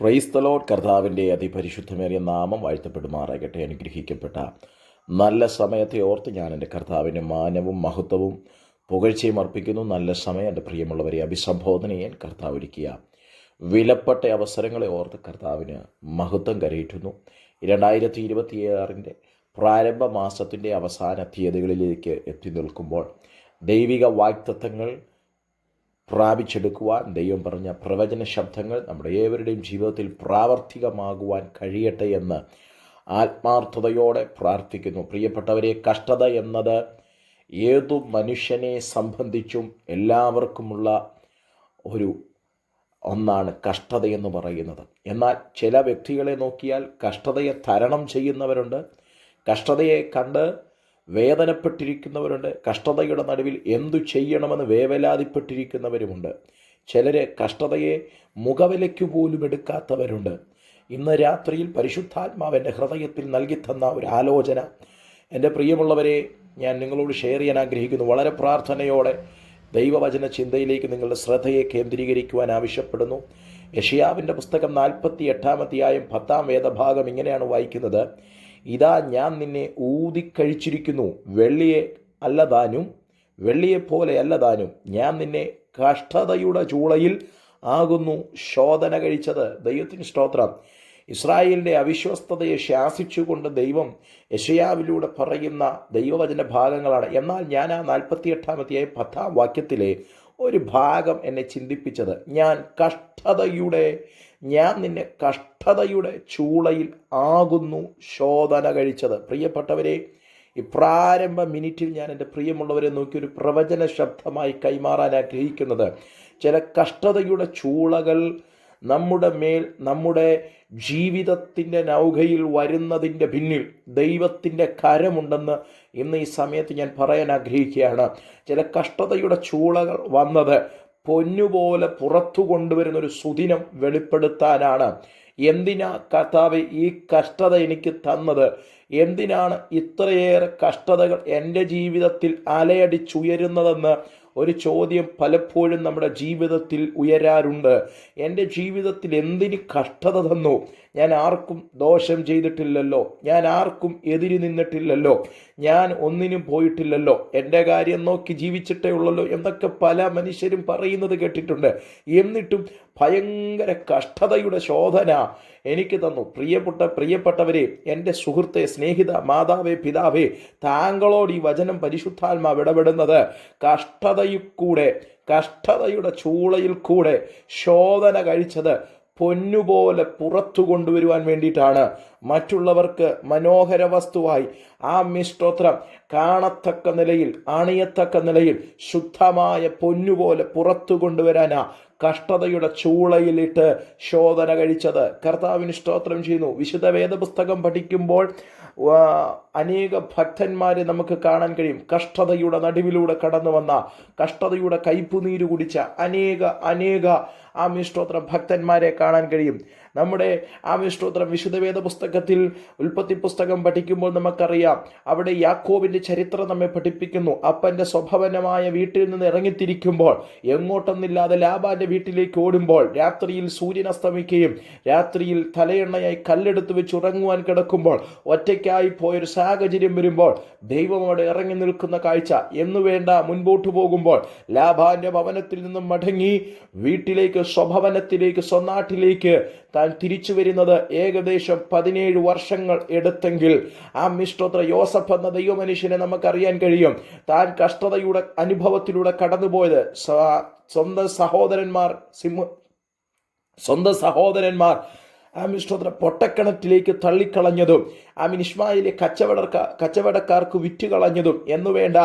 Praise the Lord കർത്താവിന്റെ അതിപരിശുദ്ധമേറിയ നാമം വാഴ്ത്തപ്പെടുമാറാകട്ടെ. അനുഗ്രഹിക്കപ്പെട്ട നല്ല സമയത്തെ ഓർത്ത് ഞാൻ എന്റെ കർത്താവിന്റെ മാനവും മഹത്വവും പുകഴ്ചയും അർപ്പിക്കുന്നു. നല്ല സമയം എന്റെ പ്രിയമുള്ളവരെ അഭിസംബോധന ചെയ്യാൻ കർത്താവ് ഒരുക്കുക വിലപ്പെട്ട അവസരങ്ങളെ ഓർത്ത് കർത്താവിന് മഹത്വം കരയിട്ടുന്നു രണ്ടായിരത്തി ഇരുപത്തിയാറിന്റെ പ്രാരംഭ മാസത്തിന്റെ അവസാന തീയതികളിലേക്ക് എത്തി നിൽക്കുമ്പോൾ ദൈവിക വാക്തത്വങ്ങൾ പ്രാപിച്ചെടുക്കുവാൻ ദൈവം പറഞ്ഞ പ്രവചന ശബ്ദങ്ങൾ നമ്മുടെ ഏവരുടെയും ജീവിതത്തിൽ പ്രാവർത്തികമാകുവാൻ കഴിയട്ടെ എന്ന് ആത്മാർത്ഥതയോടെ പ്രാർത്ഥിക്കുന്നു. പ്രിയപ്പെട്ടവരെ കഷ്ടത എന്നത് ഏതു മനുഷ്യനെ സംബന്ധിച്ചും എല്ലാവർക്കുമുള്ള ഒരു ഒന്നാണ് കഷ്ടതയെന്ന് പറയുന്നത്. എന്നാൽ ചില വ്യക്തികളെ നോക്കിയാൽ കഷ്ടതയെ തരണം ചെയ്യുന്നവരുണ്ട്. കഷ്ടതയെ കണ്ട് വേദനപ്പെട്ടിരിക്കുന്നവരുണ്ട്. കഷ്ടതയുടെ നടുവിൽ എന്തു ചെയ്യണമെന്ന് വേവലാതിപ്പെട്ടിരിക്കുന്നവരുമുണ്ട്. ചിലരെ കഷ്ടതയെ മുഖവിലയ്ക്ക് പോലും എടുക്കാത്തവരുണ്ട്. ഇന്ന് രാത്രിയിൽ പരിശുദ്ധാത്മാവ് എന്റെ ഹൃദയത്തിൽ നൽകിത്തന്ന തന്ന ഒരു ആലോചന. എന്റെ പ്രിയമുള്ളവരെ ഞാൻ നിങ്ങളോട് ഷെയർ ചെയ്യാൻ ആഗ്രഹിക്കുന്നു. വളരെ പ്രാർത്ഥനയോടെ ദൈവവചന ചിന്തയിലേക്ക് നിങ്ങളുടെ ശ്രദ്ധയെ കേന്ദ്രീകരിക്കുവാൻ ആവശ്യപ്പെടുന്നു. യഷിയാവിന്റെ പുസ്തകം നാൽപ്പത്തി എട്ടാമത്തെയായും പത്താം വേദഭാഗം ഇങ്ങനെയാണ് വായിക്കുന്നത്. ഇതാ ഞാൻ നിന്നെ ഊതിക്കഴിച്ചിരിക്കുന്നു. വെള്ളിയെ അല്ലതാനും വെള്ളിയെപ്പോലെ അല്ലതാനും. ഞാൻ നിന്നെ കഷ്ടതയുടെ ചൂളയിൽ ആകുന്നു. ശോധന കഴിച്ചത് ദൈവത്തിന് സ്തോത്രം. ഇസ്രായേലിന്റെ അവിശ്വസ്തതയെ ശാസിച്ചുകൊണ്ട് ദൈവം യശയാവിലൂടെ പറയുന്ന ദൈവവചന ഭാഗങ്ങളാണ്. എന്നാൽ ഞാൻ ആ നാൽപ്പത്തിയെട്ടാമത്തെയായ പത്താം വാക്യത്തിലെ ഒരു ഭാഗം എന്നെ ചിന്തിപ്പിച്ചത്. ഞാൻ കഷ്ടതയുടെ ഞാൻ നിന്നെ കഷ്ടതയുടെ ചൂളയിൽ ആകുന്നു ശോധന കഴിച്ചത്. പ്രിയപ്പെട്ടവരെ ഈ പ്രാരംഭ മിനിറ്റിൽ ഞാൻ എന്റെ പ്രിയമുള്ളവരെ നോക്കി ഒരു പ്രവചന ശബ്ദമായി കൈമാറാൻ ആഗ്രഹിക്കുന്നത്. ചില കഷ്ടതയുടെ ചൂളകൾ നമ്മുടെ മേൽ നമ്മുടെ ജീവിതത്തിന്റെ നൗകയിൽ വരുന്നതിന്റെ പിന്നിൽ ദൈവത്തിന്റെ കരമുണ്ടെന്ന് ഇന്ന് ഈ സമയത്ത് ഞാൻ പറയാൻ ആഗ്രഹിക്കുകയാണ്. ചില കഷ്ടതയുടെ ചൂളകൾ വന്നത് പൊന്നുപോലെ പുറത്തു കൊണ്ടുവരുന്ന ഒരു സുദിനം വെളിപ്പെടുത്താനാണ്. എന്തിനാ കർത്താവ് ഈ കഷ്ടത എനിക്ക് തന്നത്? എന്തിനാണ് ഇത്രയേറെ കഷ്ടതകൾ എന്റെ ജീവിതത്തിൽ അലയടിച്ചുയരുന്നതെന്ന് ഒരു ചോദ്യം പലപ്പോഴും നമ്മുടെ ജീവിതത്തിൽ ഉയരാറുണ്ട്. എന്റെ ജീവിതത്തിൽ എന്തിന് കഷ്ടത തന്നു? ഞാൻ ആർക്കും ദോഷം ചെയ്തിട്ടില്ലല്ലോ. ഞാൻ ആർക്കും എതിരി നിന്നിട്ടില്ലല്ലോ. ഞാൻ ഒന്നിനും പോയിട്ടില്ലല്ലോ. എന്റെ കാര്യം നോക്കി ജീവിച്ചിട്ടേ ഉള്ളല്ലോ എന്നൊക്കെ പല മനുഷ്യരും പറയുന്നത് കേട്ടിട്ടുണ്ട്. എന്നിട്ടും ഭയങ്കര കഷ്ടതയുടെ ശോധന. എനിക്ക് തന്നു. പ്രിയപ്പെട്ട പ്രിയപ്പെട്ടവരെ എന്റെ സുഹൃത്തെ സ്നേഹിത മാതാവേ പിതാവേ താങ്കളോട് ഈ വചനം പരിശുദ്ധാത്മാവ് ഇടപെടുന്നത് കഷ്ടതയിൽ കൂടെ കഷ്ടതയുടെ ചൂളയിൽ കൂടെ ശോധന കഴിച്ചത് പൊന്നുപോലെ പുറത്തു കൊണ്ടുവരുവാൻ വേണ്ടിയിട്ടാണ്. മറ്റുള്ളവർക്ക് മനോഹര വസ്തുവായി ആ മിഷ്ടോത്രം കാണത്തക്ക നിലയിൽ അണിയത്തക്ക നിലയിൽ ശുദ്ധമായ പൊന്നുപോലെ പുറത്തു കൊണ്ടുവരാനാ കഷ്ടതയുടെ ചൂളയിലിട്ട് ശോധന കഴിച്ചത്. കർത്താവിന് സ്തോത്രം ചെയ്യുന്നു. വിശുദ്ധ വേദപുസ്തകം പഠിക്കുമ്പോൾ അനേക ഭക്തന്മാരെ നമുക്ക് കാണാൻ കഴിയും. കഷ്ടതയുടെ നടുവിലൂടെ കടന്നു വന്ന കഷ്ടതയുടെ കയ്പുനീര് കുടിച്ച അനേക അനേക ആമിഷ്ടോത്ര ഭക്തന്മാരെ കാണാൻ കഴിയും. നമ്മുടെ ആമിഷ്ടോത്രം വിശുദ്ധ വേദ പുസ്തകത്തിൽ ഉൽപ്പത്തി പുസ്തകം പഠിക്കുമ്പോൾ നമുക്കറിയാം. അവിടെ യാക്കോവിന്റെ ചരിത്രം നമ്മെ പഠിപ്പിക്കുന്നു. അപ്പന്റെ സ്വഭവനമായ വീട്ടിൽ നിന്ന് ഇറങ്ങിത്തിരിക്കുമ്പോൾ എങ്ങോട്ടൊന്നില്ലാതെ ലാബാന്റെ വീട്ടിലേക്ക് ഓടുമ്പോൾ രാത്രിയിൽ സൂര്യൻ അസ്തമിക്കുകയും രാത്രിയിൽ തലയെണ്ണയായി കല്ലെടുത്ത് വെച്ച് ഉറങ്ങുവാൻ കിടക്കുമ്പോൾ ഒറ്റയ്ക്കായി പോയൊരു സാഹചര്യം വരുമ്പോൾ ദൈവം അവിടെ ഇറങ്ങി നിൽക്കുന്ന കാഴ്ച എന്നു വേണ്ട മുൻപോട്ട് പോകുമ്പോൾ ലാഭാന്റെ ഭവനത്തിൽ നിന്നും മടങ്ങി വീട്ടിലേക്ക് സ്വഭവനത്തിലേക്ക് സ്വനാട്ടിലേക്ക് താൻ തിരിച്ചു വരുന്നത് ഏകദേശം പതിനേഴ് വർഷങ്ങൾ എടുത്തെങ്കിൽ ആ മിഷ്ടോത്ര യോസഫ് എന്ന ദൈവമനുഷ്യനെ നമുക്കറിയാൻ കഴിയും. താൻ കഷ്ടതയുടെ അനുഭവത്തിലൂടെ കടന്നുപോയത് സ്വന്തം സഹോദരന്മാർ സിംഹ സ്വന്തം സഹോദരന്മാർ ആ മിഷ്ടോത്ര പൊട്ടക്കിണറ്റിലേക്ക് തള്ളിക്കളഞ്ഞതും ആ ഇസ്മായിലെ കച്ചവടക്കാർ കച്ചവടക്കാർക്ക് വിറ്റുകളഞ്ഞതും എന്നുവേണ്ട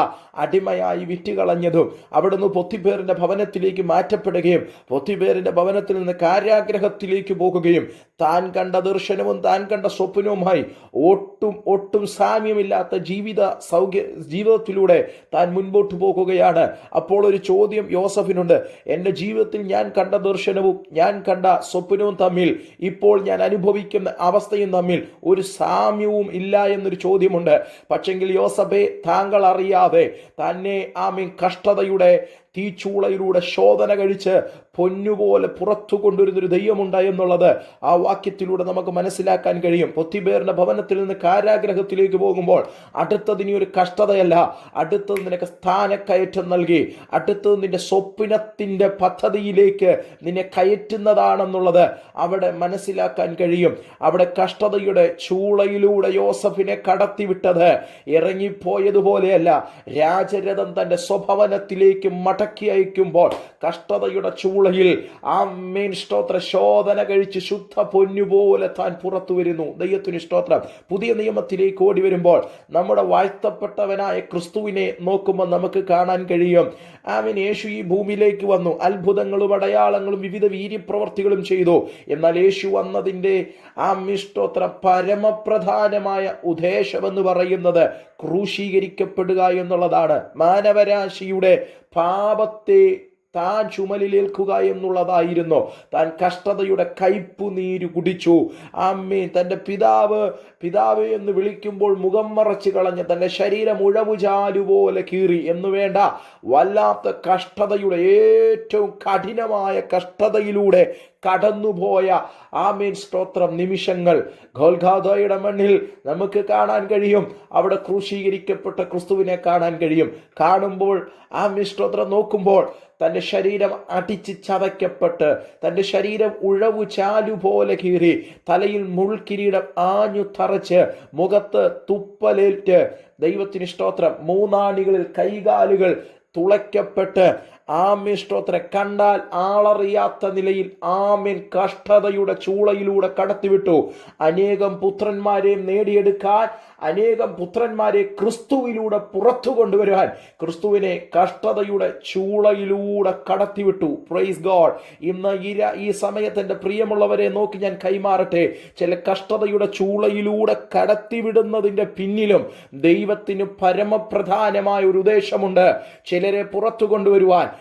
അടിമയായി വിറ്റുകളഞ്ഞതും അവിടുന്ന് പൊത്തിപ്പേറിന്റെ ഭവനത്തിലേക്ക് മാറ്റപ്പെടുകയും പൊത്തിപ്പേറിന്റെ ഭവനത്തിൽ നിന്ന് കാര്യാഗ്രഹത്തിലേക്ക് പോകുകയും താൻ കണ്ട ദർശനവും താൻ കണ്ട സ്വപ്നവുമായി ഒട്ടും ഒട്ടും സാമ്യമില്ലാത്ത ജീവിത സൗഖ്യ ജീവിതത്തിലൂടെ താൻ മുൻപോട്ട് പോകുകയാണ്. അപ്പോൾ ഒരു ചോദ്യം യോസഫിനുണ്ട്. എന്റെ ജീവിതത്തിൽ ഞാൻ കണ്ട ദർശനവും ഞാൻ കണ്ട സ്വപ്നവും തമ്മിൽ ഇപ്പോൾ ഞാൻ അനുഭവിക്കുന്ന അവസ്ഥയും തമ്മിൽ ഒരു സാമ്യവും ഇല്ല എന്നൊരു ചോദ്യമുണ്ട്. പക്ഷെങ്കിൽ യോസഫെ താങ്കൾ അറിയാതെ തന്നെ ആമീൻ കഷ്ടതയുടെ തീച്ചൂളയിലൂടെ ശോധന കഴിച്ച് പൊന്നുപോലെ പുറത്തു കൊണ്ടുവരുന്നൊരു ദൈവമുണ്ട് എന്നുള്ളത് ആ വാക്യത്തിലൂടെ നമുക്ക് മനസ്സിലാക്കാൻ കഴിയും. പൊത്തിബേറിന്റെ ഭവനത്തിൽ നിന്ന് കാരാഗ്രഹത്തിലേക്ക് പോകുമ്പോൾ അടുത്തത് ഒരു കഷ്ടതയല്ല. അടുത്തത് നിനക്ക് സ്ഥാനക്കയറ്റം നൽകി. അടുത്തത് നിന്റെ സ്വപ്നത്തിന്റെ പദ്ധതിയിലേക്ക് നിന്നെ കയറ്റുന്നതാണെന്നുള്ളത് അവിടെ മനസ്സിലാക്കാൻ കഴിയും. അവിടെ കഷ്ടതയുടെ ചൂളയിലൂടെ യോസഫിനെ കടത്തിവിട്ടത് ഇറങ്ങിപ്പോയതുപോലെയല്ല. രാജരഥം തന്റെ സ്വഭവനത്തിലേക്ക് മടക്കി അയക്കുമ്പോൾ കഷ്ടതയുടെ ചൂളയിൽ ആ മീൻ സ്തോത്ര ശോധന കഴിച്ച് ശുദ്ധ പൊന്നുപോലെ താൻ പുറത്തു വരുന്നു. ദൈവത്തിന് സ്തോത്രം. പുതിയ നിയമത്തിലേക്ക് ഓടി വരുമ്പോൾ നമ്മുടെ വാഴ്ത്തപ്പെട്ടവനായ ക്രിസ്തുവിനെ നോക്കുമ്പോൾ നമുക്ക് കാണാൻ കഴിയും. ആമീൻ. യേശു ഈ ഭൂമിയിലേക്ക് വന്നു. അത്ഭുതങ്ങളും അടയാളങ്ങളും വിവിധ വീര്യപ്രവർത്തികളും ചെയ്തു. എന്നാൽ യേശു വന്നതിന്റെ ആ മിഷ്ടോത്ര പരമപ്രധാനമായ ഉദ്ദേശമെന്ന് പറയുന്നത് ക്രൂശീകരിക്കപ്പെടുക എന്നുള്ളതാണ്. മാനവരാശിയുടെ പാപത്തെ താൻ ചുമലിലേൽക്കുക എന്നുള്ളതായിരുന്നു. താൻ കഷ്ടതയുടെ കയ്പു നീര് കുടിച്ചു. അമ്മേ തന്റെ പിതാവ് പിതാവ് എന്ന് വിളിക്കുമ്പോൾ മുഖം മറച്ച് കളഞ്ഞ് തന്റെ ശരീരം ഉഴവുചാലുപോലെ കീറി. എന്ന് വേണ്ട വല്ലാത്ത കഷ്ടതയുടെ ഏറ്റവും കഠിനമായ കഷ്ടതയിലൂടെ കടന്നുപോയ ആമീൻ സ്തോത്രം നിമിഷങ്ങൾ. ഗോൽഗാദോയുടെ മണ്ണിൽ നമുക്ക് കാണാൻ കഴിയും. അവിടെ ക്രൂശീകരിക്കപ്പെട്ട ക്രിസ്തുവിനെ കാണാൻ കഴിയും. കാണുമ്പോൾ ആമീൻ സ്തോത്രം നോക്കുമ്പോൾ തന്റെ ശരീരം അടിച്ച് ചതയ്ക്കപ്പെട്ട് തന്റെ ശരീരം ഉഴവു ചാലു പോലെ കീറി തലയിൽ മുൾക്കിരീടം ആഞ്ഞു തറച്ച് മുഖത്ത് തുപ്പലേറ്റ് ദൈവത്തിന് സ്തോത്രം. മൂന്നാണികളിൽ കൈകാലുകൾ തുളയ്ക്കപ്പെട്ട് ആമീൻ സ്തോത്ര. കണ്ടാൽ ആളറിയാത്ത നിലയിൽ ആമീൻ കഷ്ടതയുടെ ചൂളയിലൂടെ കടത്തിവിട്ടു. അനേകം പുത്രന്മാരെയും നേടിയെടുക്കാൻ അനേകം പുത്രന്മാരെ ക്രിസ്തുവിലൂടെ പുറത്തു കൊണ്ടുവരുവാൻ ക്രിസ്തുവിനെ കഷ്ടതയുടെ ചൂളയിലൂടെ കടത്തിവിട്ടു. പ്രൈസ് ഗോഡ് ഇന്ന് ഈ ഈ സമയത്ത് പ്രിയമുള്ളവരെ നോക്കി ഞാൻ കൈമാറട്ടെ. ചില കഷ്ടതയുടെ ചൂളയിലൂടെ കടത്തിവിടുന്നതിന്റെ പിന്നിലും ദൈവത്തിന് പരമപ്രധാനമായ ഒരു ഉദ്ദേശമുണ്ട്. ചിലരെ പുറത്തു കൊണ്ടുവരുവാൻ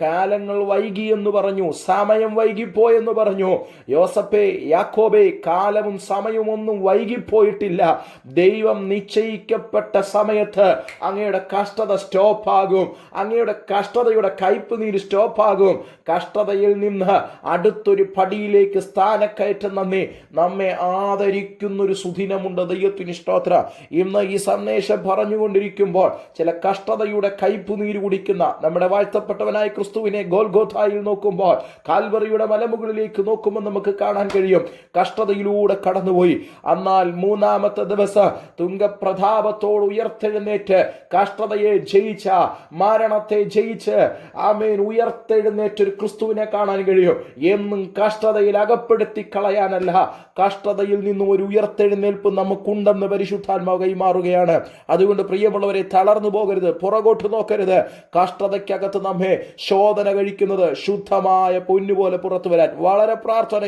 കാലങ്ങൾ വൈകി എന്ന് പറഞ്ഞു സമയം വൈകിപ്പോയെന്ന് പറഞ്ഞു. യോസഫേ യാക്കോബേ കാലവും സമയവും ഒന്നും വൈകിപ്പോയിട്ടില്ല. ദൈവം നിശ്ചയിക്കപ്പെട്ട സമയത്ത് അങ്ങയുടെ കഷ്ടത സ്റ്റോപ്പാകും. അങ്ങയുടെ കഷ്ടതയുടെ കയ്പ് നീര് സ്റ്റോപ്പാകും. കഷ്ടതയിൽ നിന്ന് അടുത്തൊരു പടിയിലേക്ക് സ്ഥാനക്കയറ്റം നന്ദി. നമ്മെ ആദരിക്കുന്നൊരു സുദിനമുണ്ട്. ദൈവത്തിന് സ്തോത്ര. ഇന്ന് ഈ സന്ദേശം പറഞ്ഞുകൊണ്ടിരിക്കുമ്പോൾ ചില കഷ്ടതയുടെ കയ്പ് നീര് കുടിക്കുന്ന നമ്മുടെ വാഴ്ത്തപ്പെട്ടവനായ ക്രിസ്തുവിനെ ഗോൽഗോഥായിൽ നോക്കുമ്പോൾ കാൽവറിയുടെ മലമുകളിലേക്ക് നോക്കുമ്പോൾ നമുക്ക് കാണാൻ കഴിയും. കഷ്ടതയിലൂടെ കടന്നുപോയി. എന്നാൽ മൂന്നാമത്തെ ദിവസം തുങ്കപ്രതാപത്തോട് ഉയർത്തെഴുന്നേറ്റ് കഷ്ടതയെ ജയിച്ച മരണത്തെ ജയിച്ച് ആമേൻ ഉയർത്തെഴുന്നേറ്റ് ഒരു ക്രിസ്തുവിനെ കാണാൻ കഴിയും. എന്നും കഷ്ടതയിൽ അകപ്പെടുത്തി കളയാനല്ല. കഷ്ടതയിൽ നിന്നും ഒരു ഉയർത്തെഴുന്നേൽപ്പ് നമുക്കുണ്ടെന്ന് പരിശുദ്ധാത്മാവ് കൈമാറുകയാണ്. അതുകൊണ്ട് പ്രിയമുള്ളവരെ തളർന്നു പോകരുത് പുറകോട്ട് നോക്കരുത്. കഷ്ടതയ്ക്കകത്ത് നമ്മെ ശോധന കഴിക്കുന്നത് ശുദ്ധമായ പൊന്നുപോലെ പുറത്തു വരാൻ വളരെ പ്രാർത്ഥന